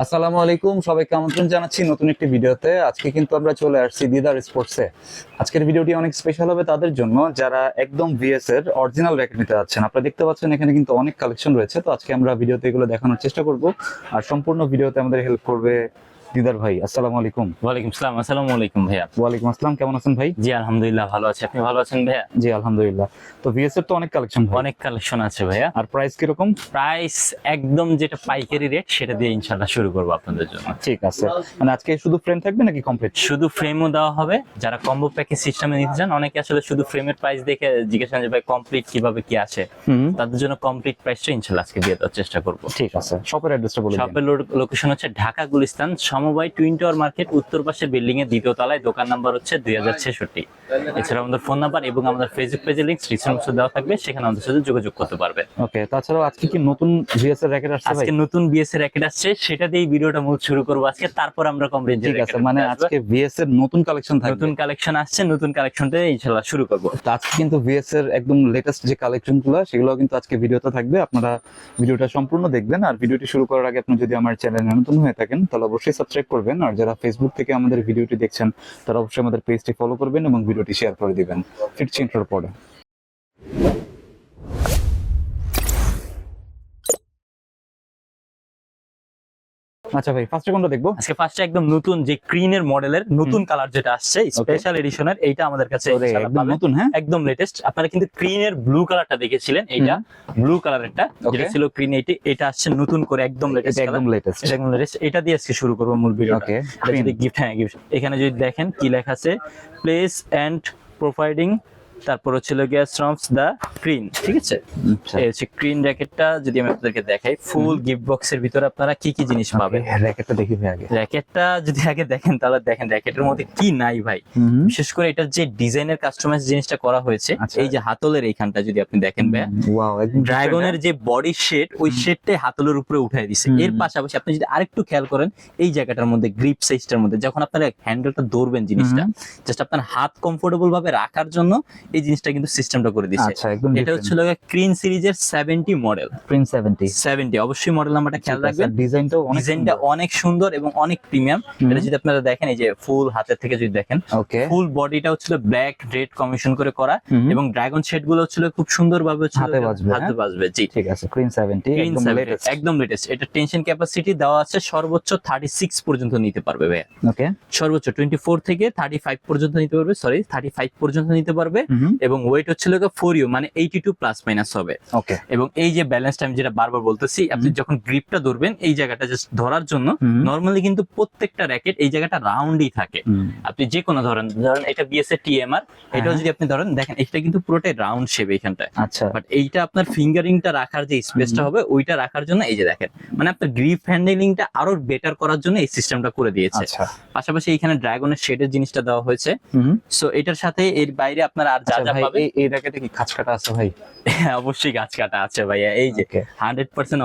আসসালামু আলাইকুম, সবাইকে আমন্ত্রণ জানাচ্ছি নতুন একটি ভিডিওতে। আজকে কিন্তু আমরা চলে আসছি দিদার স্পোর্টসে আজকের ভিডিওটি অনেক স্পেশাল হবে তাদের জন্য, যারা একদম ভিএস এর অরিজিনাল র্যাকেট নিতে যাচ্ছেন। আপনারা দেখতে পাচ্ছেন এখানে কিন্তু অনেক কালেকশন রয়েছে, তো আজকে আমরা ভিডিওতে এগুলো দেখানোর চেষ্টা করব। আর সম্পূর্ণ ভিডিওতে আমাদের হেল্প করবে দিদার ভাই আসসালামু আলাইকুম। ওয়ালাইকুম সালাম আসসালামু আলাইকুম ভাইয়া। ওয়ালাইকুম আসসালাম কেমন আছেন ভাই? জি আলহামদুলিল্লাহ ভালো আছি। আপনি ভালো আছেন ভাইয়া? জি আলহামদুলিল্লাহ। তো ভিএস এর তো অনেক কালেকশন অনেক কালেকশন আছে ভাইয়া। আর প্রাইস প্রাইস একদম যেটা পাইকারি রেট সেটা দিয়ে ইনশাল্লাহ শুরু করব আপনাদের জন্য। ঠিক আছে। মানে আজকে শুধু ফ্রেম থাকবে নাকি কমপ্লিট শুধু ফ্রেমও দেওয়া হবে। যারা কম্বো প্যাকেজ সিস্টেমে নিতে চান অনেকে আসলে শুধু ফ্রেমের প্রাইস দেখে জিজ্ঞেস যে ভাই কমপ্লিট কীভাবে কি আছে? তাদের জন্য কমপ্লিট প্রাইসটা ইনশাল্লাহ আজকে দিয়ে দেওয়ার চেষ্টা করব। ঠিক আছে। শপের অ্যাড্রেসটা বলে শপের লোকেশন হচ্ছে ঢাকা গুলিস্তান সমবায় টুইন টাওয়ার মার্কেট উত্তর পাশে বিল্ডিং এর দ্বিতীয় তলায় দোকান নাম্বার হচ্ছে দুই হাজার ছেষট্টি। এছাড়া আমাদের ফোন নাম্বার এবং আমাদের ফেসবুক পেজের লিঙ্ক ডিসক্রিপশনে দেওয়া থাকবে সেখানে আমাদের সাথে যোগাযোগ করতে পারবে। ওকে তাছাড়াও আজকে কি নতুন ভিএস এর র্যাকেট আসছে আজকে নতুন বিএস এর র্যাকেট আসছে সেটা দিয়ে ভিডিওটা মূল শুরু করব আজকে তারপর আমরা কম রেঞ্জের ঠিক আছে মানে আজকে ভিএস এর নতুন কালেকশন থাকবে। নতুন কালেকশন আসছে নতুন কালেকশনটা ইনশাআল্লাহ শুরু করব। তো আজকে কিন্তু ভিএস এর একদম লেটেস্ট যে কালেকশনগুলো সেগুলো কিন্তু আজকে ভিডিওতে থাকবে আপনারা ভিডিওটা সম্পূর্ণ দেখবেন। আর ভিডিওটি শুরু করার আগে আপনি যদি আমার চ্যানেলে নতুন হয়ে থাকেন তাহলে অবশ্যই সাবস্ক্রাইব করবেন আর যারা ফেসবুক থেকে আমাদের ভিডিওটি দেখছেন, তারা অবশ্যই আমাদের পেজটি ফলো করবেন এবং ভিডিওটি শেয়ার করে দিবেন। ফিরছি ইন্টার পরে। আচ্ছা ভাই ফার্স্টে কোনটা দেখব? আজকে ফার্স্টে একদম নতুন যে ক্রিনের মডেলের নতুন কালার যেটা আসছে স্পেশাল এডিশনের এইটা আমাদের কাছে একদম নতুন হ্যাঁ? একদম লেটেস্ট আপনারা কিন্তু ক্রিনের ব্লু কালারটা দেখেছিলেন এইটা ব্লু কালারেরটা. যেটা ছিল ক্রিন এইটি এটা আসছে নতুন করে একদম লেটেস্ট একদম লেটেস্ট একদম লেটেস্ট এটা দিয়ে আজকে শুরু করব মূল ভিডিওটা ওকে গিফট হ্যাঁ গিফট এখানে যদি দেখেন কি লেখা আছে প্লেস এন্ড প্রোভাইডিং তারপর হচ্ছে গিয়া শ্রমস দা ক্রিন ঠিক আছে? আচ্ছা। এই হচ্ছে ক্রিন র্যাকেটটা যদি আমি আপনাদেরকে দেখাই ফুল গিফট বক্সের ভিতরে আপনারা কি কি জিনিস পাবেন? র্যাকেটটা দেখি ভাই আগে। র্যাকেটটা যদি আগে দেখেন তাহলে দেখেন র্যাকেটের মধ্যে কি নাই ভাই। বিশেষ করে এটার যে ডিজাইনের কাস্টমাইজ জিনিসটা করা হয়েছে আচ্ছা। এই যে হাতলের এইখানটা যদি আপনি দেখেন ভাই ড্রাগনের যে বডি শেড ওই। শেডটাই হাতলের উপরে উঠাই দিছে। এর পাশাপাশি আপনি যদি আরেকটু খেয়াল করেন এই জায়গাটার মধ্যে গ্রিপ সাইজটার মধ্যে যখন আপনারা হ্যান্ডেলটা ধরবেন জিনিসটা জাস্ট আপনার হাত কমফোর্টেবল ভাবে রাখার জন্য এই জিনিসটা কিন্তু সিস্টেমটা করে দিছে। আচ্ছা একদম এটা হচ্ছে ক্রিন সিরিজের সেভেন্টি মডেল প্রিন্স 70 সেভেন্টি অবশ্যই মডেল নাম্বারটা খেয়াল রাখবেন। ডিজাইনটাও অনেক ডিজাইনটা অনেক সুন্দর এবং অনেক প্রিমিয়াম এটা যদি আপনারা দেখেন এই যে ফুল হাতের থেকে যদি দেখেন ওকে ফুল বডিটা হচ্ছিল ব্ল্যাক রেড কমিশন করে করা এবং ড্রাগন শেডগুলো হচ্ছিল খুব সুন্দর ভাবে হাতে বাজবে, হাতে হ্যাঁ? বাজবে জি। ঠিক আছে ক্রিন 70 Green একদম লেটেস্ট একদম লেটেস্ট এটা টেনশন ক্যাপাসিটি দেওয়া আছে সর্বোচ্চ থার্টি সিক্স পর্যন্ত নিতে পারবে ভাইয়া। ওকে সর্বোচ্চ টোয়েন্টি ফোর থেকে থার্টি ফাইভ পর্যন্ত নিতে পারবে সরি থার্টি ফাইভ পর্যন্ত নিতে পারবে। এবং ওয়েট হচ্ছিল ফোর ইউ মানে এইটি টু প্লাস মাইনাস হবে। ওকে এবং এই যে ব্যালেন্সটা আমি যেটা বারবার বলতেছি আপনি যখন গ্রিপটা ধরবেন এই জায়গাটা জাস্ট ধরার জন্য নর্মালি কিন্তু প্রত্যেকটা র্যাকেট এই জায়গাটা রাউন্ডই থাকে। আপনি যে কোনো ধরেন ধরেন এটা বিএসএ টিএমআর এটাও হ্যাঁ। যদি আপনি ধরেন দেখেন এটা কিন্তু পুরোটাই রাউন্ড শেপ এইখানটায়। আচ্ছা। বাট এইটা আপনার ফিঙ্গারিংটা রাখার যে স্পেসটা। হবে ওইটা রাখার জন্য এই যে দেখেন মানে আপনার গ্রিপ হ্যান্ডেলিংটা আরও বেটার করার জন্য এই সিস্টেমটা করে দিয়েছে। আচ্ছা। পাশাপাশি এখানে ড্রাগনের শেডের জিনিসটা দেওয়া হয়েছে। সো এটার সাথে এর বাইরে আপনার আর যা যা পাবে। এই এই র্যাকেটে কি খাঁচ কাটা আছে ভাই? অবশ্যই গাছ কাটা আছে ভাইয়া। এই যে ওকে হান্ড্রেড পার্সেন্ট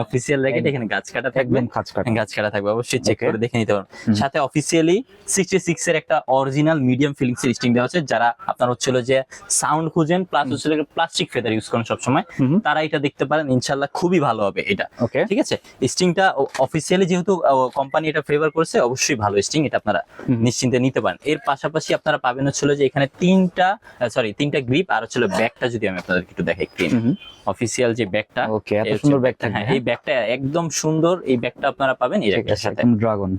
র্যাকেট এখানে গাছ কাটা থাকবে। একদম খাঁচ কাটা। গাছ কাটা থাকবে অবশ্যই চেক করে দেখে নিতে পারেন সাথে অফিসিয়ালি সিক্সটি এর একটা অরিজিনাল মিডিয়াম ফিলিংস স্টিং দেওয়া আছে যারা আপনার হচ্ছিল যে সাউন্ড খুঁজেন প্লাস হচ্ছিল প্লাস্টিক ফেদার ইউজ করেন সবসময় হুম তারা এটা দেখতে পারেন ইনশাল্লাহ খুবই ভালো হবে এটা। ওকে ঠিক আছে? স্টিংটা অফিসিয়ালি যেহেতু কোম্পানি এটা ফেভার করছে অবশ্যই ভালো স্টিং এটা আপনারা নিশ্চিন্তে নিতে পারেন। এর পাশাপাশি আপনারা পাবেন হচ্ছিল যে এখানে তিনটা সরি তিনটা গ্রিপ আর হচ্ছে ব্যাগটা যদি আমি আপনাদেরকে একটু দেখাই ক্রিম অফিসিয়াল যে ব্যাগটা ওকে এত সুন্দর ব্যাগ হ্যাঁ এই ব্যাগটা একদম সুন্দর এই ব্যাগটা আপনারা পাবেন এই র্যাকেটের সাথে। ড্রাগন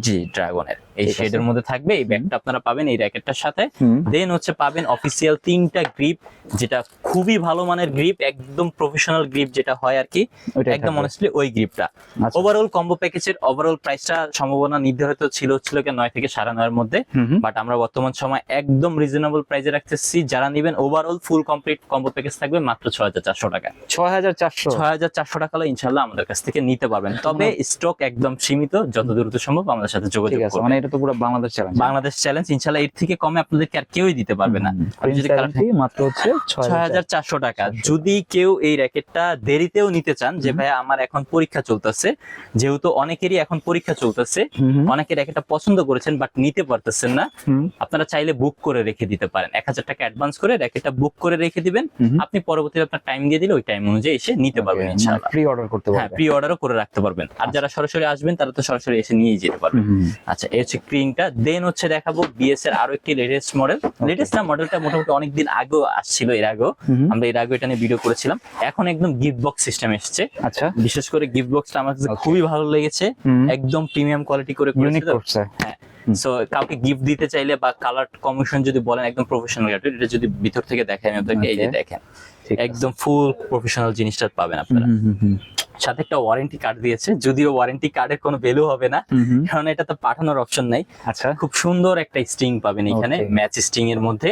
জি ড্রাগনের এই শেডের মধ্যে থাকবে এই ব্যাগটা আপনারা পাবেন এই র্যাকেটটার সাথে। দেন হচ্ছে পাবেন অফিসিয়াল তিনটা গ্রিপ যেটা খুবই ভালো মানের গ্রিপ একদম প্রফেশনাল গ্রিপ যেটা হয় আর কি। একদম অনেস্টলি ওই গ্রিপটা ওভারঅল কম্বো প্যাকেজের ওভারঅল প্রাইসটা সম্ভাবনা নির্ধারিত ছিল ছিল কি নয় থেকে সাড়ে নয়ের মধ্যে। বাট আমরা বর্তমান সময় একদম রিজনেবল প্রাইসে রাখতেছি। যারা নেবেন overall full complete combo package থাকবে মাত্র ছয় হাজার চারশো টাকা। ছয় হাজার চারশো? ছয় হাজার চারশো টাকা হলে ইনশাল্লাহ আমাদের কাছ থেকে নিতে পারবেন। তবে স্টক একদম সীমিত যত দ্রুত সম্ভব আমাদের সাথে যোগাযোগ মানে এটা তো পুরো বাংলাদেশ চ্যালেঞ্জ বাংলাদেশ চ্যালেঞ্জ ইনশাল্লাহ এর থেকে কমে আপনাদেরকে আর কেউই দিতে পারবে না। মাত্র হচ্ছে ছয় ছয় হাজার চারশো টাকা। যদি কেউ এই র্যাকেটটা দেরিতেও নিতে চান যে ভাই আমার এখন পরীক্ষা চলতেছে যেহেতু অনেকেরই এখন পরীক্ষা চলতেছে অনেকে র্যাকেটটা পছন্দ করেছেন বাট নিতে পারতেছেন না আপনারা চাইলে বুক করে রেখে দিতে পারেন। এক হাজার টাকা অ্যাডভান্স করে র্যাকেটটা বুক করে রেখে দিবেন। আপনি পরবর্তীতে আপনার টাইম দিয়ে দিলে ওই টাইম অনুযায়ী এসে নিতে পারবেন ইনশাআল্লাহ। প্রি অর্ডার করতে হ্যাঁ পারবেন। প্রি অর্ডারও করে রাখতে পারবেন। আর যারা সরাসরি আসবেন তারা তো সরাসরি এসে নিয়েই যেতে পারবেন। আচ্ছা এই হচ্ছে ক্রিনটা দেন হচ্ছে দেখাবো বিএস এর আরও একটি লেটেস্ট মডেল লেটেস্ট না মডেলটা মোটামুটি অনেকদিন আগেও আসছিল এর আগেও। আমরা এর আগে এটা নিয়ে ভিডিও করেছিলাম। এখন একদম গিফট বক্স সিস্টেম এসেছে। আচ্ছা। বিশেষ করে গিফট বক্সটা আমার কাছে খুবই ভালো লেগেছে। একদম প্রিমিয়াম কোয়ালিটি করে করেছে হ্যাঁ। সো কাউকে গিফট দিতে চাইলে বা কালার কমিশন যদি বলেন একদম প্রফেশনাল এটা। যদি ভিতর থেকে দেখেন আপনাকে এই যে দেখেন একদম ফুল প্রফেশনাল জিনিসটা পাবেন আপনারা। সাথে একটা ওয়ারেন্টি কার্ড দিয়েছে যদিও ওয়ারেন্টি কার্ডের কোনো ভ্যালু হবে না। কারণ এটা তো পাঠানোর অপশন নাই আচ্ছা খুব সুন্দর একটা স্ট্রিং পাবেন এখানে. ম্যাচ স্ট্রিং এর মধ্যে।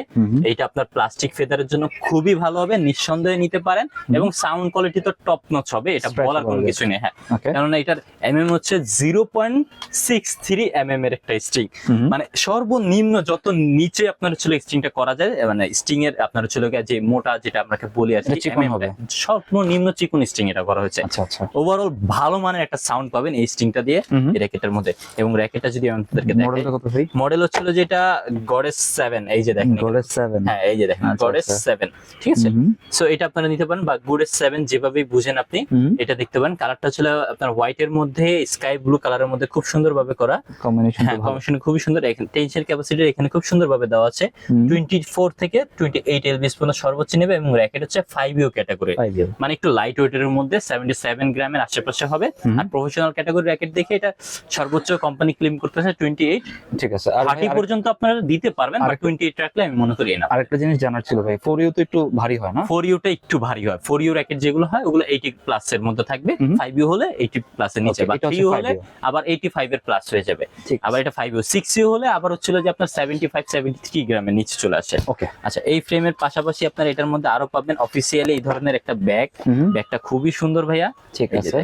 এইটা আপনার প্লাস্টিক ফেদারের জন্য খুবই ভালো হবে নিঃসন্দেহে নিতে পারেন এবং সাউন্ড কোয়ালিটি তো টপ নচ হবে এটা বলার কোনো কিছু নেই হ্যাঁ. কেননা এটার এমএম হচ্ছে zero point six three MM এর একটা স্ট্রিং হুম। মানে সর্বনিম্ন যত নিচে আপনার ছিল স্ট্রিংটা করা যায় মানে স্ট্রিং এর আপনার ছিল যে মোটা যেটা আপনাকে বলি আছে হবে। সর্বনিম্ন চিকন স্ট্রিং এটা করা হয়েছে আচ্ছা আচ্ছা। ওভারঅল ভালো মানের একটা সাউন্ড পাবেন এই স্ট্রিংটা দিয়ে র্যাকেটের মধ্যে। এবং র্যাকেটটা যদি মডেলটা কত ভাই? মডেল হচ্ছিল যেটা গডেস 7 এই যে দেখেন গডেস 7 হ্যাঁ এই যে দেখেন গডেস 7 ঠিক আছে? সো এটা আপনারা নিতে পারেন বা 7 যেভাবে বুঝেন আপনি এটা দেখতে পারেন। কালারটা ছিল আপনার হোয়াইট এর মধ্যে স্কাই ব্লু কালারের মধ্যে খুব সুন্দরভাবে করা। কম্বিনেশন হ্যাঁ, কম্বিনেশন খুবই সুন্দর। এখানে টেনশন ক্যাপাসিটি এখানে খুব সুন্দরভাবে দেওয়া আছে। 24 থেকে 28 এলবিএস পর্যন্ত সর্বোচ্চ নেবে এবং র্যাকেট হচ্ছে ফাইভ ইউ ক্যাটাগরি মানে একটু লাইট ওয়েটের মধ্যে 77 থাউজেন্ড গ্রামের আশেপাশে হবে। আর প্রফেশনাল ক্যাটাগরি র্যাকেট দেখে এটা সর্বোচ্চ কোম্পানি ক্লেম করতেছে টোয়েন্টি এইট ঠিক আছে। আর থার্টি পর্যন্ত আপনারা দিতে পারবেন আর টোয়েন্টি এইট রাখলে আমি মনে করি না আরেকটা জিনিস জানার ছিল ভাই ফোর ইউ তো একটু ভারী হয় না? ফোর ইউটা একটু ভারী হয়। ফোর ইউ র্যাকেট যেগুলো হয় ওগুলো এইটি প্লাস এর মধ্যে থাকবে। ফাইভ ইউ হলে এইটি প্লাস এর নিচে বা থ্রি হলে আবার এইটি ফাইভ এর প্লাস হয়ে যাবে। আবার এটা ফাইভ ইউ সিক্স ইউ হলে আবার হচ্ছিল যে আপনার সেভেন্টি ফাইভ সেভেন্টি থ্রি গ্রামের নিচে চলে আসে। ওকে আচ্ছা এই ফ্রেমের পাশাপাশি আপনার এটার মধ্যে আরও পাবেন অফিসিয়ালি এই ধরনের একটা ব্যাগ ব্যাগটা খুবই সুন্দর ভাইয়া। ঠিক আছে।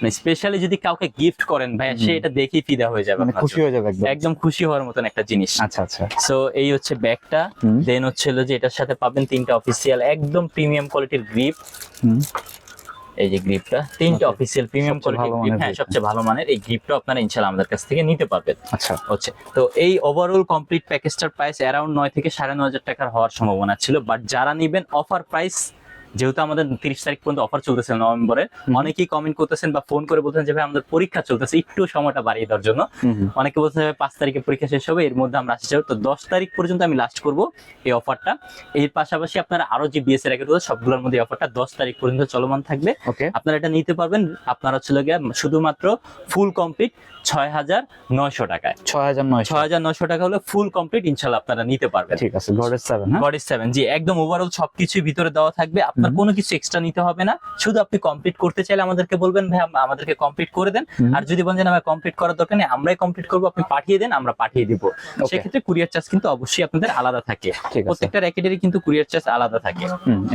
মানে স্পেশালি যদি কাউকে গিফট করেন ভাইয়া সে এটা দেখেই ফিদা হয়ে যাবে মানে খুশি হয়ে যাবে একদম। একদম খুশি হওয়ার মতন একটা জিনিস। আচ্ছা আচ্ছা। সো এই হচ্ছে ব্যাগটা। দেন হচ্ছে যে এটার সাথে পাবেন তিনটা অফিসিয়াল একদম প্রিমিয়াম কোয়ালিটির গ্রিপ এই যে গ্রিপটা তিনটা. অফিসিয়াল প্রিমিয়াম কোয়ালিটির গ্রিপ হ্যাঁ সবচেয়ে ভালো মানের এই গ্রিপটা আপনারা ইনশাআল্লাহ আমাদের কাছ থেকে নিতে পারবেন। আচ্ছা। হচ্ছে। তো এই ওভারঅল কমপ্লিট প্যাকেজটার প্রাইস অ্যারাউন্ড নয় থেকে সাড়ে নয় হাজার টাকার হওয়ার সম্ভাবনা ছিল। বাট যারা নিবেন অফার প্রাইস যেহেতু আমাদের তিরিশ তারিখ পর্যন্ত অফার চলতেছে নভেম্বরে অনেকেই কমেন্ট করতেছেন বা ফোন করে বলতেছেন যে ভাই আমাদের পরীক্ষা চলতেছে একটু সময়টা বাড়িয়ে দেওয়ার জন্য। অনেকে বলতে হবে পাঁচ তারিখে পরীক্ষা শেষ হবে এর মধ্যে আমরা চাই তো দশ তারিখ পর্যন্ত আমি লাস্ট করব এই অফারটা এর পাশাপাশি আপনারা আরও যে বিএস এর রয়েছে সবগুলোর মধ্যে অফারটা দশ তারিখ পর্যন্ত চলমান থাকবে। আপনারা এটা নিতে পারবেন। আপনারা ছিল গিয়ে শুধুমাত্র ফুল কমপ্লিট ছয় হাজার নয়শো টাকায়। ছয় হাজার নয় ছয় হাজার নয়শো টাকা হলে ফুল কমপ্লিট ইনশাল্লাহ আপনারা নিতে পারবেন। ঠিক আছে গডের সেভেন হ্যাঁ? গড সেভেন জি একদম ওভারঅল সবকিছুই ভিতরে দেওয়া থাকবে। আপনার কোনো কিছু এক্সট্রা নিতে হবে না। শুধু আপনি কমপ্লিট করতে চাইলে আমাদেরকে বলবেন ভাই আমাদেরকে কমপ্লিট করে দেন। আর যদি বলেন আমার কমপ্লিট করার দরকার নেই আমরাই কমপ্লিট করব আপনি পাঠিয়ে দেন আমরা পাঠিয়ে দিব. সেক্ষেত্রে কুরিয়ার চার্জ কিন্তু অবশ্যই আপনাদের আলাদা থাকে। প্রত্যেকটা র্যাকেটেরই কিন্তু কুরিয়ার চার্জ আলাদা থাকে।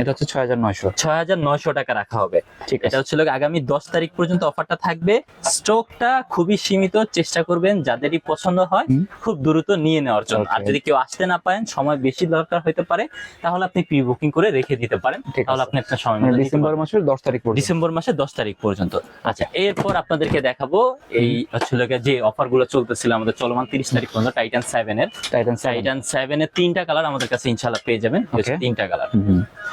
এটা হচ্ছে ছয় হাজার নয়শো। ছয় হাজার নয়শো টাকা রাখা হবে। ঠিক এটা আছে হচ্ছে লোক আগামী দশ তারিখ পর্যন্ত অফারটা থাকবে। স্টকটা খুবই সীমিত চেষ্টা করবেন যাদেরই পছন্দ হয় খুব দ্রুত নিয়ে নেওয়ার জন্য। আর যদি কেউ আসতে না পারেন সময় বেশি দরকার হতে পারে তাহলে আপনি প্রি বুকিং করে রেখে দিতে পারেন। ঠিক তাহলে আপনি একটা সময় মানে ডিসেম্বর মাসের দশ তারিখ পর্যন্ত। ডিসেম্বর মাসের দশ তারিখ পর্যন্ত। আচ্ছা এরপর আপনাদেরকে দেখাবো এই হচ্ছে যে অফারগুলো চলতেছিল আমাদের চলমান তিরিশ তারিখ পর্যন্ত টাইটান সেভেন এর। টাইটান সেভেন টাইটান এর তিনটা কালার আমাদের কাছে ইনশাল্লাহ পেয়ে যাবেন। তিনটা কালার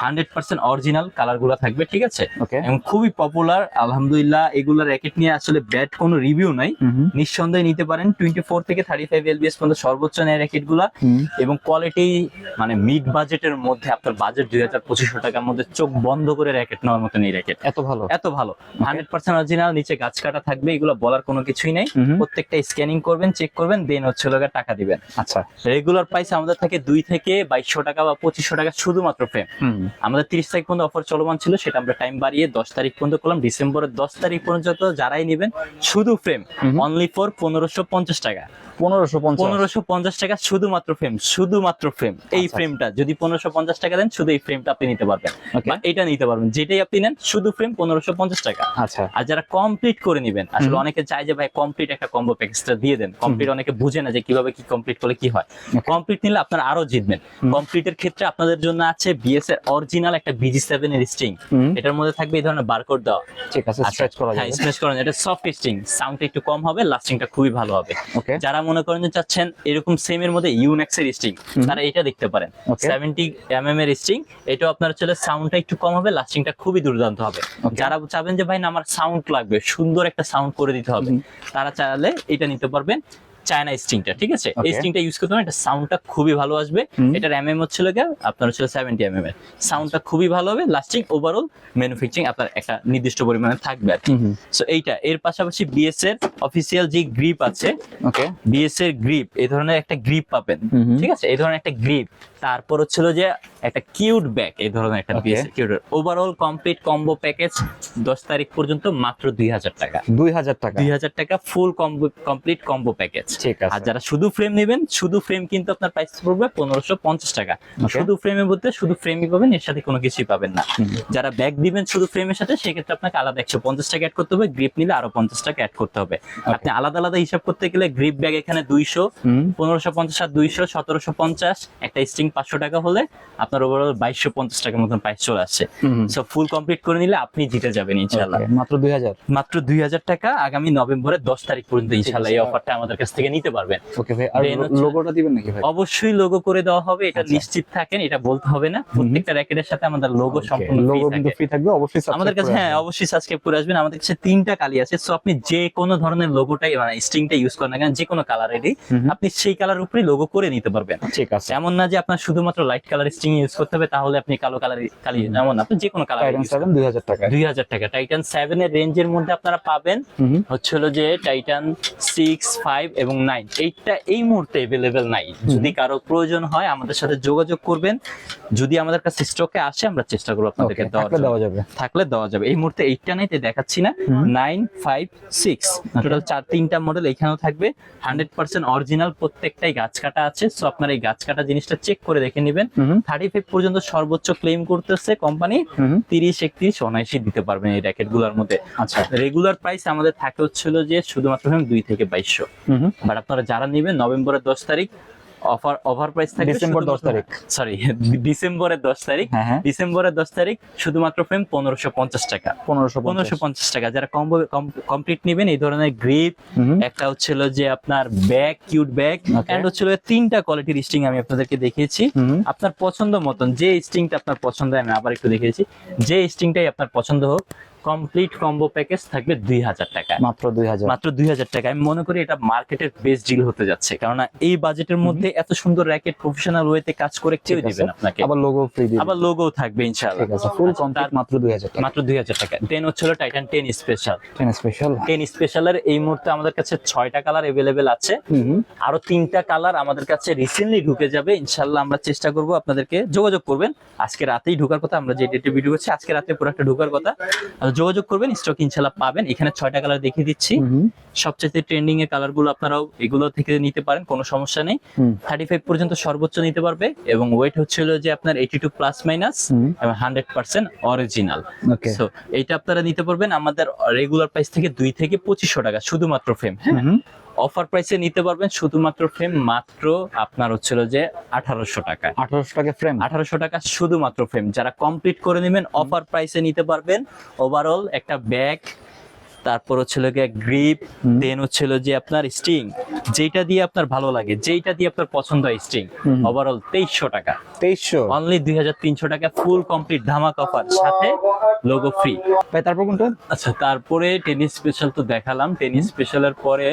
হান্ড্রেড পার্সেন্ট অরিজিনাল কালারগুলো থাকবে ঠিক আছে? এবং খুবই পপুলার আলহামদুলিল্লাহ এগুলা র্যাকেট নিয়ে আসলে ব্যাড কোনো রিভিউ নাই। নিঃসন্দেহে নিতে পারেন টোয়েন্টি ফোর থেকে থার্টি ফাইভ এলবিএস পর্যন্ত সর্বোচ্চ নেয় র্যাকেটগুলা এবং কোয়ালিটি মানে মিড বাজেটের মধ্যে আপনার বাজেট দুই হাজার পঁচিশশো টাকার মধ্যে চোখ বন্ধ করে র্যাকেট নেওয়ার মতো এই র্যাকেট এত ভালো। এত ভালো। হান্ড্রেড পার্সেন্ট অরিজিনাল নিচে গাছ কাটা থাকবে এগুলো বলার কোনো কিছুই নাই। প্রত্যেকটা স্ক্যানিং করবেন চেক করবেন দেন হচ্ছে লোকের টাকা দিবেন। আচ্ছা। রেগুলার প্রাইস আমাদের থেকে দুই থেকে বাইশশো টাকা বা পঁচিশশো টাকা শুধুমাত্র ফ্রেম আমাদের তিরিশ তারিখ পর্যন্ত অফার চলমান ছিল সেটা আমরা টাইম বাড়িয়ে দশ তারিখ পর্যন্ত করলাম। ডিসেম্বরের দশ তারিখ পর্যন্ত যারাই নেবেন শুধু ফ্রেম অনলি ফর পনেরোশো পঞ্চাশ টাকা। পনেরোশো পনেরোশো পঞ্চাশ টাকা শুধুমাত্র ফ্রেম শুধুমাত্র ফ্রেম এই আচ্ছা। ফ্রেমটা যদি পনেরোশো পঞ্চাশ টাকা দেন শুধু এই ফ্রেমটা আপনি নিতে পারবেন। বা এটা নিতে পারবেন। যেটাই আপনি নেন শুধু ফ্রেম পনেরোশো পঞ্চাশ টাকা। আচ্ছা। আর যারা কমপ্লিট করে নেবেন আসলে অনেকে চায় যে ভাই কমপ্লিট একটা কম্বো প্যাকেজটা দিয়ে দেন। কমপ্লিট অনেকে বুঝে না যে কীভাবে কি কমপ্লিট করলে কি হয়। কমপ্লিট নিলে আপনারা আরও জিতবেন। কমপ্লিটের ক্ষেত্রে আপনাদের জন্য আছে বিএস এর অরিজিনাল একটা বিজি সেভেন এর স্ট্রিং এটার মধ্যে থাকবে এই ধরনের বারকোড দেওয়া। ঠিক আছে স্ট্রেচ করা হ্যাঁ যাবে স্মেশ করেন এটা সফট স্ট্রিং সাউন্ড একটু কম হবে লাস্টিংটা খুবই ভালো হবে। যারা মনে করেন যে চাচ্ছেন এরকম সেম এর মধ্যে ইউনেক্স এর স্ট্রিং। তারা এটা দেখতে পারেন. সেভেন্টি এম এম এর স্ট্রিং এটাও আপনার চলে সাউন্ডটা একটু কম হবে লাস্টিংটা খুবই দুর্দান্ত হবে। যারা চাবেন যে ভাই না আমার সাউন্ড লাগবে সুন্দর একটা সাউন্ড করে দিতে হবে। তারা চাইলে এটা নিতে পারবেন। চায়না স্ট্রিংটা ঠিক আছে? এই. স্ট্রিংটা ইউজ করতে এটা সাউন্ডটা খুবই ভালো আসবে। এটার এম এম হচ্ছিল গিয়ে আপনার হচ্ছিল সেভেন্টি এমএম এম এর। সাউন্ডটা খুবই ভালো হবে লাস্টিং ওভারঅল ম্যানুফ্যাকচারিং আপনার একটা নির্দিষ্ট পরিমাণে থাকবে আর সো এইটা এর পাশাপাশি বিএস এর অফিসিয়াল যে গ্রিপ আছে ওকে বিএস এর গ্রিপ এই ধরনের একটা গ্রিপ পাবেন। ঠিক আছে? এই ধরনের একটা গ্রিপ তারপর হচ্ছিল যে একটা কিউট ব্যাগ এই ধরনের একটা Okay. Cute overall complete combo package দশ তারিখ পর্যন্ত মাত্র দুই হাজার টাকা। দুই হাজার টাকা। দুই হাজার টাকা full combo complete combo package ঠিক আছে। আর যারা শুধু ফ্রেম নেবেন শুধু ফ্রেম কিন্তু আপনার প্রাইস পড়বে পনেরোশো পঞ্চাশ টাকা। শুধু ফ্রেমের মধ্যে শুধু ফ্রেমই পাবেন এর সাথে কোনো কিছুই পাবেন না। যারা ব্যাগ দিবেন শুধু ফ্রেমের সাথে সেক্ষেত্রে আপনাকে আলাদা একশো পঞ্চাশ টাকা অ্যাড করতে হবে গ্রিপ নিলে আরও পঞ্চাশ টাকা অ্যাড করতে হবে। আপনি আলাদা আলাদা হিসাব করতে গেলে গ্রিপ ব্যাগ এখানে দুইশো পনেরোশো পঞ্চাশ আর দুইশো সতেরোশো পঞ্চাশ একটা স্ট্রিং পাঁচশো টাকা হলে আপনার ওভারঅল বাইশশো পঞ্চাশ টাকার মতন প্রাইস চলে আসছে। সো ফুল কমপ্লিট করে নিলে আপনি জিতে যাবেন ইনশাল্লাহ মাত্র দুই হাজার? মাত্র দুই হাজার টাকা আগামী নভেম্বরের দশ তারিখ পর্যন্ত ইনশাল্লাহ এই অফারটা আমাদের কাছ থেকে নিতে পারবেন। ওকে ভাই আর লোগোটা দিবেন নাকি ভাই? অবশ্যই লোগো করে দেওয়া হবে এটা আচ্ছা। নিশ্চিত থাকেন এটা বলতে হবে না। প্রত্যেকটা র্যাকেটের সাথে আমাদের লোগো সম্পূর্ণ লোগো কিন্তু ফ্রি থাকবে অবশ্যই আমাদের কাছে হ্যাঁ। অবশ্যই সাবস্ক্রাইব করে আসবেন। আমাদের কাছে তিনটা কালি আছে। সো আপনি যে কোনো ধরনের লোগোটাই মানে স্ট্রিংটা ইউজ করেন না কেন যে কোনো কালারেরই। আপনি সেই কালার উপরেই লোগো করে নিতে পারবেন। ঠিক আছে। এমন না যে আপনার শুধুমাত্র লাইট কালার স্ট্রিং ইউজ করতে হবে তাহলে আপনি কালো কালার কালি এমন না আপনি যে কোনো কালার টাইটান সেভেন দুই হাজার টাকা। দুই হাজার টাকা। টাইটান সেভেন এর রেঞ্জের মধ্যে আপনারা পাবেন। হচ্ছে হলো যে টাইটান সিক্স ফাইভ এবং নাইন এইটা এই মুহূর্তে এভেলেবেল নাই। যদি কারও প্রয়োজন হয় আমাদের সাথে যোগাযোগ করবেন। যদি আমাদের কাছে স্টকে আসে আমরা চেষ্টা করব আপনাদেরকে। দেওয়া যাবে। থাকলে দেওয়া যাবে। এই মুহূর্তে এইটটা নাই তাই দেখাচ্ছি না। নাইন ফাইভ সিক্স টোটাল চার তিনটা মডেল এখানেও থাকবে। হান্ড্রেড পার্সেন্ট অরিজিনাল প্রত্যেকটাই গাছ কাটা আছে। সো আপনার এই গাছ কাটা জিনিসটা চেক করে দেখে নেবেন। থার্টি ফাইভ পর্যন্ত সর্বোচ্চ ক্লেম করতেছে কোম্পানি। তিরিশ একত্রিশ অনায়াসই দিতে পারবেন এই র্যাকেটগুলার মধ্যে আচ্ছা রেগুলার প্রাইস আমাদের থাকে হচ্ছিল যে শুধুমাত্র দুই থেকে বাইশশো। বাট আপনারা যারা নেবেন নভেম্বরের দশ তারিখ অফার অফার প্রাইস থাকবে ডিসেম্বর 10 তারিখ। সরি ডিসেম্বরের দশ তারিখ হ্যাঁ হ্যাঁ ডিসেম্বরের দশ তারিখ শুধুমাত্র ফ্রেম পনেরোশো পঞ্চাশ টাকা পনেরোশো পনেরোশো পঞ্চাশ টাকা যারা কম্বো কমপ্লিট নেবেন এই ধরনের গ্রিপ। একটা হচ্ছিল যে আপনার ব্যাগ কিউট ব্যাগ. এন্ড হচ্ছিল তিনটা কোয়ালিটির স্ট্রিং আমি আপনাদেরকে দেখিয়েছি। আপনার পছন্দ মতন যে স্ট্রিংটা আপনার পছন্দ আমি আবার একটু দেখিয়েছি যে স্ট্রিংটাই আপনার পছন্দ হোক কমপ্লিট কম্বো প্যাকেজ থাকবে দুই হাজার টাকা মাত্র দুই হাজার। মাত্র দুই হাজার টাকা আমি মনে করি এটা মার্কেটের বেস্ট ডিল হতে যাচ্ছে। কেননা এই বাজেটের মধ্যে এত সুন্দর র্যাকেট প্রফেশনাল ওয়েতে কাজ করে কেউ দিবেন আপনাকে। আবার লোগো ফ্রি আবার লোগো থাকবে ইনশাআল্লাহ। ঠিক আছে। ফুল আচ্ছা, কমপ্লিট মাত্র দুই হাজার টাকা। মাত্র দুই হাজার টাকা টেন হচ্ছিল Titan ten special ten special ten স্পেশালের এই মুহূর্তে আমাদের কাছে ছয়টা কালার এভেলেবেল আছে। আরও তিনটা কালার আমাদের কাছে রিসেন্টলি ঢুকে যাবে। ইনশাল্লাহ আমরা চেষ্টা করব আপনাদেরকে যোগাযোগ করবেন। আজকে রাতেই ঢোকার কথা আমরা যে ডেটে ভিডিও করছি আজকে রাতে পুরো একটা ঢোকার কথা। যোগাযোগ করবেন স্টক ইনশাল্লাহ পাবেন। এখানে ছয়টা কালার দেখিয়ে দিচ্ছি। সবচেয়ে ট্রেন্ডিং এর কালারগুলো আপনারাও এগুলো থেকে নিতে পারেন কোনো সমস্যা নেই। থার্টি ফাইভ পর্যন্ত সর্বোচ্চ নিতে পারবে এবং ওয়েট হচ্ছিল যে আপনার এইটি টু প্লাস মাইনাস এবং হান্ড্রেড পার্সেন্ট অরিজিনাল সো এইটা আপনারা নিতে পারবেন। আমাদের রেগুলার প্রাইস থেকে দুই থেকে পঁচিশশো টাকা শুধুমাত্র ফ্রেম হ্যাঁ। অফার প্রাইসে নিতে পারবেন শুধুমাত্র ফ্রেম মাত্র আপনার হচ্ছিল যে আঠারোশো টাকা আঠারোশো টাকা ফ্রেম আঠারোশো টাকা শুধুমাত্র ফ্রেম যারা কমপ্লিট করে নেবেন অফার প্রাইসে নিতে পারবেন। ওভারঅল একটা ব্যাগ তারপর হচ্ছিল গিয়ে গ্রিপ দেন হচ্ছিল যে আপনার স্ট্রিং যেটা দিয়ে আপনার ভালো লাগে যেটা দিয়ে আপনার পছন্দ হয় স্ট্রিং ওভারঅল তেইশশো টাকা। তেইশশো? অনলি দুই হাজার তিনশো টাকা ফুল কমপ্লিট ধামাক অফার সাথে লোগো ফ্রি ভাই তারপর কোনটা? আচ্ছা তারপরে টেনিস স্পেশাল তো দেখালাম। টেনিস স্পেশালের পরে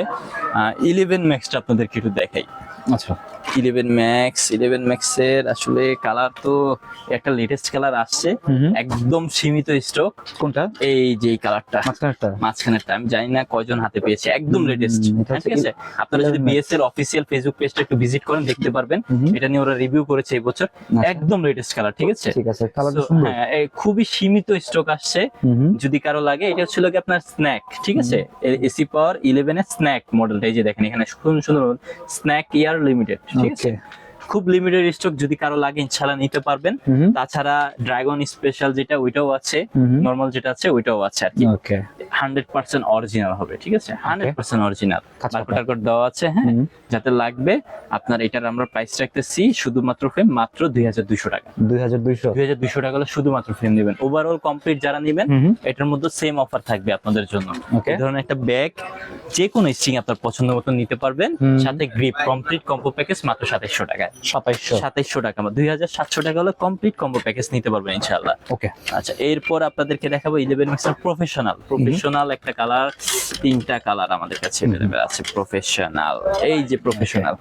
ইলেভেন ম্যাক্সটা আপনাদেরকে একটু দেখাই। আচ্ছা। ইলেভেন ম্যাক্স ইলেভেন ম্যাক্সের আসলে কালার তো একটা লেটেস্ট কালার আসছে। একদম সীমিত স্টক কোনটা? এই যে কালারটা মাঝখানেরটা মাঝখানে মাঝখানেরটা আমি জানি না কয়জন হাতে পেয়েছে একদম লেটেস্ট ঠিক আছে? আপনারা যদি বিএসএল অফিসিয়াল ফেসবুক পেজটা একটু ভিজিট করেন দেখতে পারবেন। এটা নিয়ে ওরা রিভিউ করেছে এই বছর। আচ্ছা। একদম লেটেস্ট কালার ঠিক আছে? ঠিক আছে কালারটা সুন্দর। হ্যাঁ এই খুবই সীমিত স্টক আসছে। যদি কারও লাগে এটা ছিল কি আপনার স্ন্যাক ঠিক আছে? এসি পাওয়ার ইলেভেন এর স্ন্যাক মডেলটা এই যে দেখেন এখানে সুন্দর সুন্দর স্ন্যাক ইয়ার লিমিটেড ঠিক আছে? খুব লিমিটেড স্টক যদি কারও লাগে ইনশাল্লাহ নিতে পারবেন। তাছাড়া ড্রাগন স্পেশাল যেটা ওইটাও আছে। নর্মাল যেটা আছে ওইটাও আছে আর কি। ওকে হান্ড্রেড পার্সেন্ট অরিজিনাল হবে ঠিক আছে? হান্ড্রেড পার্সেন্ট অরিজিনাল বারকোড দেওয়া আছে হ্যাঁ? যাতে লাগবে আপনার এটার আমরা প্রাইস রাখতেছি শুধুমাত্র ফ্রেম মাত্র দুই হাজার দুইশো টাকা। দুই হাজার দুইশো। দুই হাজার দুইশো টাকা হলে শুধুমাত্র ফ্রেম নেবেন। ওভারঅল কমপ্লিট যারা নেবেন। এটার মধ্যে সেম অফার থাকবে আপনাদের জন্য। ওকে এই ধরনের একটা ব্যাগ যে কোনো স্ট্রিং আপনার পছন্দ মতো নিতে পারবেন। সাথে গ্রিপ কমপ্লিট কম্পো প্যাকেজ মাত্র সাতাইশশো টাকায়। সাতাইশশো। সাতাইশশো টাকা। দুই হাজার সাতশো টাকা হলে কমপ্লিট কম্বো প্যাকেজ নিতে পারবেন ইনশাল্লাহ ওকে। আচ্ছা এরপর আপনাদেরকে দেখাবো ইলেভেন ম্যাক্সের প্রফেশনাল প্রফেশনাল একটা কালার তিনটা কালার আমাদের কাছে অ্যাভেলেবেল আছে প্রফেশনাল এই যে প্রফেশনাল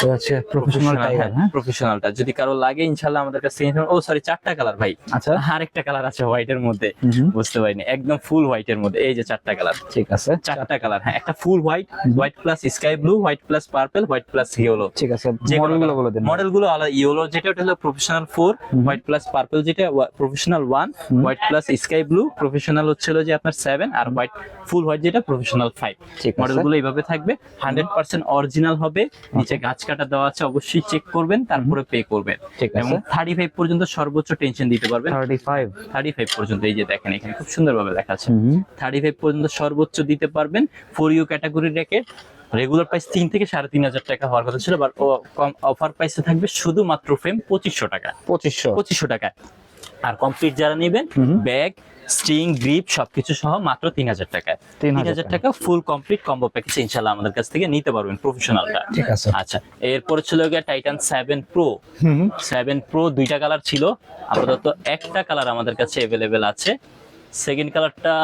তো প্রফেশনাল হ্যাঁ? প্রফেশনালটা যদি কারও লাগে ইনশাল্লাহ আমাদের কাছে ও সরি চারটা কালার ভাই। আচ্ছা। আরেকটা কালার আছে হোয়াইটের মধ্যে। বুঝতে পারিনি। একদম ফুল হোয়াইটের মধ্যে। এই যে চারটা কালার ঠিক আছে। চারটা কালার হ্যাঁ। একটা full white white plus sky blue white plus purple white plus yellow ঠিক আছে। যে কোনো মডেলগুলো দিন মডেলগুলো আলাদা ইয়েলো যেটা ওটা হলো professional four white plus purple যেটা professional one white plus sky blue professional হচ্ছিল যে আপনার সেভেন আর হোয়াইট ফুল হোয়াইট যেটা প্রফেশনাল ফাইভ ঠিক মডেলগুলো এইভাবে থাকবে হান্ড্রেড পার্সেন্ট অরিজিনাল হবে নিচে গাছ কাটা দেওয়া আছে অবশ্যই চেক করবেন তারপরে পে করবেন। ঠিক এবং আছে। থার্টি ফাইভ পর্যন্ত সর্বোচ্চ টেনশন দিতে পারবেন। থার্টি ফাইভ থার্টি ফাইভ পর্যন্ত এই যে দেখেন এখানে খুব সুন্দরভাবে লেখা আছে হুম। থার্টি ফাইভ পর্যন্ত সর্বোচ্চ দিতে পারবেন ফোর ইউ ক্যাটাগরির র্যাকেট রেগুলার প্রাইস তিন থেকে সাড়ে তিন হাজার টাকা হওয়ার কথা ছিল বাট কম অফার প্রাইসে থাকবে শুধুমাত্র ফ্রেম পঁচিশশো টাকা। পঁচিশশো। পঁচিশশো টাকায় আর কমপ্লিট যারা নেবেন। ব্যাগ স্ট্রিং গ্রিপ সবকিছু সহ মাত্র তিন হাজার টাকায়। তিন হাজার টাকা। ফুল কমপ্লিট কম্বো প্যাকেজ ইনশাল্লাহ আমাদের কাছ থেকে নিতে পারবেন প্রফেশনালটা ঠিক আছে। আচ্ছা এরপরে ছিল গিয়ে Titan seven pro. Seven pro দুইটা কালার ছিল। আপাতত একটা কালার আমাদের কাছে অ্যাভেলেবেল আছে। সেকেন্ড কালারটা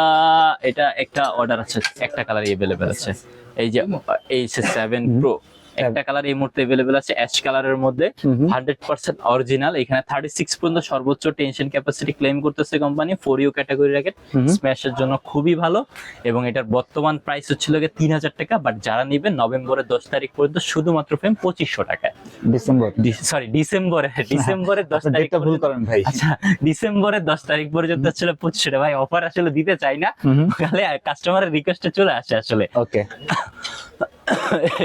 এটা একটা অর্ডার আছে একটা কালার অ্যাভেলেবেল আছে। এই যে এই সেভেন প্রো একটা কালার এই মুহূর্তে অ্যাভেলেবেল আছে অ্যাশ কালারের মধ্যে hmm hmm. Hundred percent original এখানে থার্টি সিক্স পর্যন্ত সর্বোচ্চ টেনশন ক্যাপাসিটি ক্লেম করতেছে company four U category racket. স্ম্যাশের জন্য খুবই ভালো। এবং এটার বর্তমান প্রাইস হচ্ছিল গিয়ে তিন হাজার টাকা। বাট যারা নেবেন নভেম্বরের দশ তারিখ পর্যন্ত শুধুমাত্র ফ্রেম পঁচিশশো টাকা ডিসেম্বর সরি ডিসেম্বরে ডিসেম্বরের দশ আপনি তারিখ ভুল করেন ভাই। আচ্ছা ডিসেম্বরের দশ তারিখ পর্যন্ত ছিল পঁচিশশো টাকা। ভাই অফার আসলে দিতে চাই না। তাহলে কাস্টমারের রিকোয়েস্টে চলে আসে আসলে। ওকে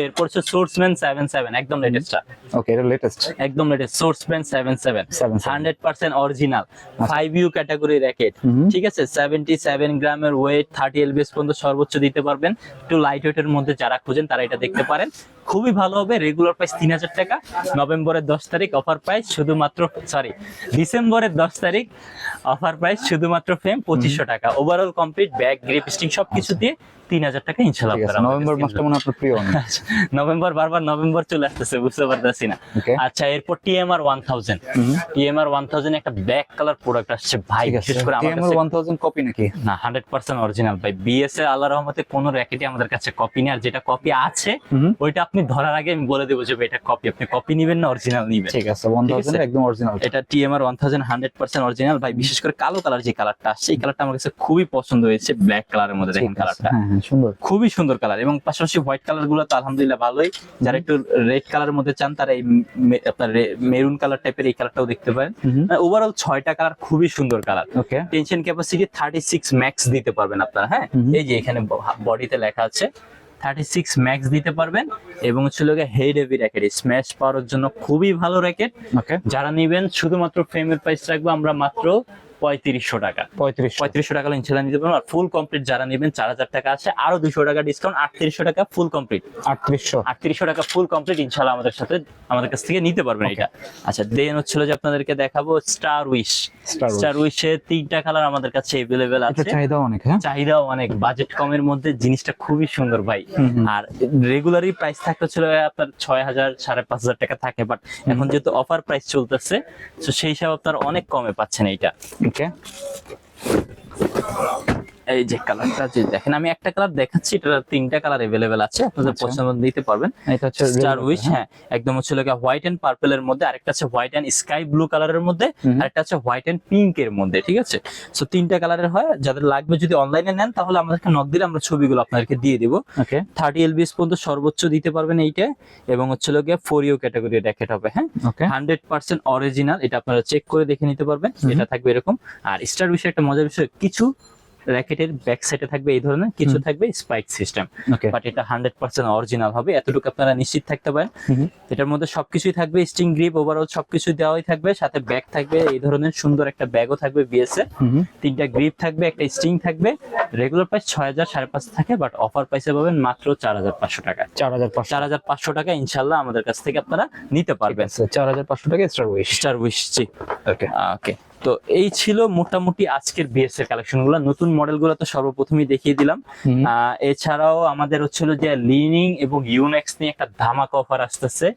এরপর হচ্ছে সোর্সম্যান সেভেন সেভেন একদম লেটেস্টটা ওকে এটা লেটেস্ট একদম latest সোর্সম্যান seven seven 77 hundred percent original five U category racket ঠিক আছে? সেভেন্টি সেভেন গ্রামের ওয়েট থার্টি এলবিএস পর্যন্ত সর্বোচ্চ দিতে পারবেন। একটু লাইট ওয়েটের মধ্যে যারা খুঁজেন তারা এটা দেখতে পারেন। খুবই ভালো হবে। রেগুলার প্রাইস তিন হাজার টাকা। নভেম্বরের দশ তারিখ অফার প্রাইস শুধুমাত্র সরি ডিসেম্বরের দশ তারিখ অফার প্রাইস শুধুমাত্র ফ্রেম পঁচিশশো টাকা। Overall complete bag grip string সবকিছু দিয়ে তিন হাজার টাকা ইনশাল্লাহ নভেম্বর কাছে মাসটা মনে আপনার প্রিয় আচ্ছা, নভেম্বর বারবার নভেম্বর চলে আসতেছে বুঝতে পারতেছি না। আচ্ছা এরপর TMR one thousand TMR one thousand একটা ব্ল্যাক কালার প্রোডাক্ট আসছে ভাই বিশেষ করে আমার কাছে 1000 কপি নাকি? না হান্ড্রেড পার্সেন্ট অরিজিনাল ভাই। বিএস এর আল্লাহ রহমতে কোনো র্যাকেটই আমাদের কাছে কপি নেই। আর যেটা কপি আছে ওইটা আপনি ধরার আগে আমি বলে দেবো যে এটা কপি আপনি কপি নিবেন না অরিজিনাল নিবেন। ঠিক আছে 1000 আছে। একদম অরিজিনাল এটা TMR one thousand hundred percent original ভাই বিশেষ করে কালো কালার যে কালারটা আসছে এই কালারটা আমার কাছে খুবই পছন্দ হয়েছে ব্ল্যাক কালারের মধ্যে দেখেন কালারটা হ্যাঁ হ্যাঁ সুন্দর। খুবই সুন্দর কালার এবং পাশাপাশি হোয়াইট কালারগুলো তো আলহামদুলিল্লাহ ভালোই। যারা একটু রেড কালারের মধ্যে চান তারা এই আপনার মেরুন কালার টাইপের এই কালারটাও দেখতে পারেন। ওভারঅল ছয়টা কালার খুবই সুন্দর colour okay tension capacity thirty six max দিতে পারবেন আপনারা হ্যাঁ? এই যে এখানে বডিতে লেখা আছে। থার্টি সিক্স ম্যাক্স দিতে পারবেন এবং হচ্ছে লোকে head heavy racket smash power জন্য খুবই ভালো র্যাকেট যারা নিবেন শুধুমাত্র ফ্রেমের প্রাইস রাখব আমরা মাত্র পঁয়ত্রিশশো টাকা। 35 পঁয়ত্রিশশো টাকা ইনশাল্লাহ নিতে পারবেন আর ফুল কমপ্লিট যারা নেবেন চার হাজার টাকা আছে আরও দুশো টাকা ডিসকাউন্ট আটত্রিশশো টাকা ফুল কমপ্লিট 3800 আটত্রিশশো টাকা ফুল কমপ্লিট ইনশাল্লাহ আমাদের সাথে আমাদের কাছ থেকে নিতে পারবেন এটা। আচ্ছা দেন হচ্ছিল যে আপনাদেরকে দেখাবো স্টার উইশ স্টার উইশের তিনটা কালার আমাদের কাছে এভেলেবেল আছে। চাহিদা অনেক হ্যাঁ? চাহিদাও অনেক। বাজেট কমের মধ্যে জিনিসটা খুবই সুন্দর ভাই। আর রেগুলারই প্রাইস থাকতে ছিল আপনার ছয় হাজার সাড়ে পাঁচ হাজার টাকা থাকে বাট এখন যেহেতু অফার প্রাইস চলতেছে তো সেই হিসাবে আপনার অনেক কমে পাচ্ছেন এইটা। ওকে এই যে কালারটা যে দেখেন আমি একটা কালার দেখাচ্ছি এটা তিনটা কালার এভেলেবেল আছে আপনাদের আচ্ছা। পছন্দ দিতে পারবেন। এটা হচ্ছে স্টার regular, উইশ হ্যাঁ। একদম হচ্ছে হোয়াইট এন্ড পার্পল এর মধ্যে আরেকটা আছে হোয়াইট এন্ড স্কাই ব্লু কালারের মধ্যে। আরেকটা আছে হোয়াইট এন্ড পিঙ্ক এর মধ্যে ঠিক আছে? সো তিনটা কালারের হয় যাদের লাগবে যদি অনলাইনে নেন তাহলে আমাদেরকে নক দিলে আমরা ছবিগুলো আপনাদেরকে দিয়ে দিব। ওকে থার্টি এলবিএস পর্যন্ত সর্বোচ্চ দিতে পারবেন এইটা এবং হচ্ছে গিয়ে ফোর ইউ ক্যাটাগরি র্যাকেট হবে হ্যাঁ? ওকে হান্ড্রেড পার্সেন্ট অরিজিনাল এটা আপনারা চেক করে দেখে নিতে পারবেন এটা থাকবে এরকম। আর স্টার বিষয়ে একটা মজার বিষয় কিছু র্যাকেটের ব্যাক সাইডে থাকবে এই ধরনের কিছু থাকবে স্পাইক সিস্টেম বাট এটা হান্ড্রেড পার্সেন্ট অরিজিনাল হবে এতটুকু আপনারা নিশ্চিত থাকতে পারেন। এটার মধ্যে সবকিছুই থাকবে স্টিং গ্রিপ ওভারঅল সবকিছু দেওয়াই থাকবে সাথে ব্যাগ থাকবে এই ধরনের সুন্দর একটা ব্যাগও থাকবে বিএস এর তিনটা গ্রিপ থাকবে একটা স্টিং থাকবে রেগুলার প্রাইস ছয় হাজার সাড়ে পাঁচ থাকে বাট অফার প্রাইসে পাবেন মাত্র চার হাজার পাঁচশো টাকা। চার হাজার পাঁচশো। চার হাজার পাঁচশো টাকা ইনশাল্লাহ আমাদের কাছ থেকে আপনারা নিতে পারবেন। চার হাজার পাঁচশো টাকা স্টার উইশ স্টার উইশ জি। ওকে ওকে তো এই ছিল মোটামুটি আজকের বিএস এর কালেকশনগুলো। নতুন মডেলগুলো তো সর্বপ্রথমই দেখিয়ে দিলাম। এছাড়াও আমাদের হচ্ছিল যে লিনিং এবং ইউনেক্স নিয়ে একটা ধামাকা অফার আসতেছে।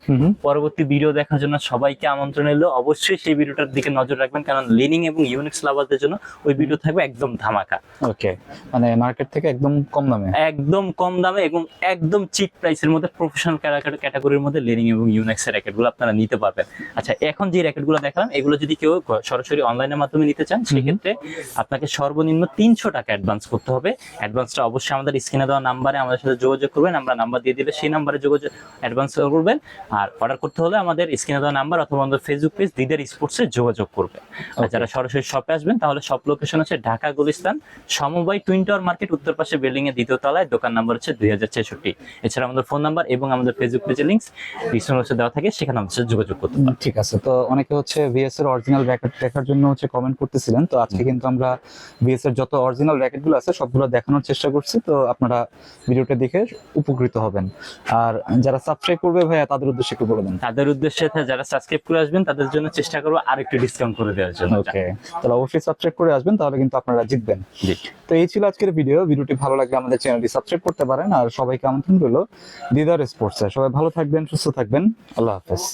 পরবর্তী ভিডিও দেখার জন্য সবাইকে আমন্ত্রণ এলো অবশ্যই সেই ভিডিওটার দিকে নজর রাখবেন কারণ লিনিং এবং ইউনিক্স লাভারদের জন্য ওই ভিডিও থাকবে একদম ধামাকা। ওকে মানে মার্কেট থেকে একদম কম দামে? একদম কম দামে এবং একদম চিপ প্রাইসের মধ্যে প্রফেশনাল ক্যাটাগরির মধ্যে লিনিং এবং ইউনেক্স এর র্যাকেটগুলো আপনারা নিতে পারবেন। আচ্ছা এখন যে র্যাকেটগুলো দেখালাম এগুলো যদি কেউ সরাসরি অনলাইনের মাধ্যমে নিতে চান সেক্ষেত্রে আপনাকে সর্বনিম্ন তিনশো টাকা অ্যাডভান্স করতে হবে। অ্যাডভান্সটা অবশ্যই আমাদের স্ক্রিনে দেওয়া নাম্বারে আমাদের সাথে যোগাযোগ করবেন আমরা নাম্বার দিয়ে দিলে সেই নাম্বারে যোগাযোগ অ্যাডভান্স করবেন। আর অর্ডার করতে হলে আমাদের স্ক্রিনে দেওয়া নাম্বার অথবা আমাদের ফেসবুক পেজ দিদার স্পোর্টসে যোগাযোগ করবে আর যারা সরাসরি শপে আসবেন তাহলে শপ লোকেশন হচ্ছে ঢাকা গুলিস্তান সমবায় টুইন টাওয়ার মার্কেট উত্তর পাশে বিল্ডিং এর দ্বিতীয় তলায়। দোকান নাম্বার হচ্ছে দুই হাজার ছেষট্টি। এছাড়া আমাদের ফোন নাম্বার এবং আমাদের ফেসবুক পেজের লিঙ্ক ডিসক্রিপশনে দেওয়া থাকে সেখানে আমাদের যোগাযোগ করতে ঠিক আছে তো অনেকে হচ্ছে ভিএস এর অরিজিনাল র্যাকেট দেখার জন্য হচ্ছে কমেন্ট করতেছিলেন। তো আজকে কিন্তু আমরা ভিএস এর যত অরিজিনাল র্যাকেটগুলো আছে সবগুলো দেখানোর চেষ্টা করছি। তো আপনারা ভিডিওটা দেখে উপকৃত হবেন। আর যারা সাবস্ক্রাইব করবে ভাইয়া তাদের উদ্দেশ্যে একটু বলে দেন। তাদের উদ্দেশ্যে যারা সাবস্ক্রাইব করে আসবেন তাদের জন্য চেষ্টা করব আর একটু ডিসকাউন্ট করে দেওয়ার জন্য। ওকে তাহলে অবশ্যই সাবস্ক্রাইব করে আসবেন তাহলে কিন্তু আপনারা জিতবেন। জি। তো এই ছিল আজকের ভিডিও ভিডিওটি ভালো লাগলে আমাদের চ্যানেলটি সাবস্ক্রাইব করতে পারেন। আর সবাইকে আমন্ত্রণ রইল দিদার স্পোর্টস সবাই ভালো থাকবেন সুস্থ থাকবেন। আল্লাহ হাফেজ।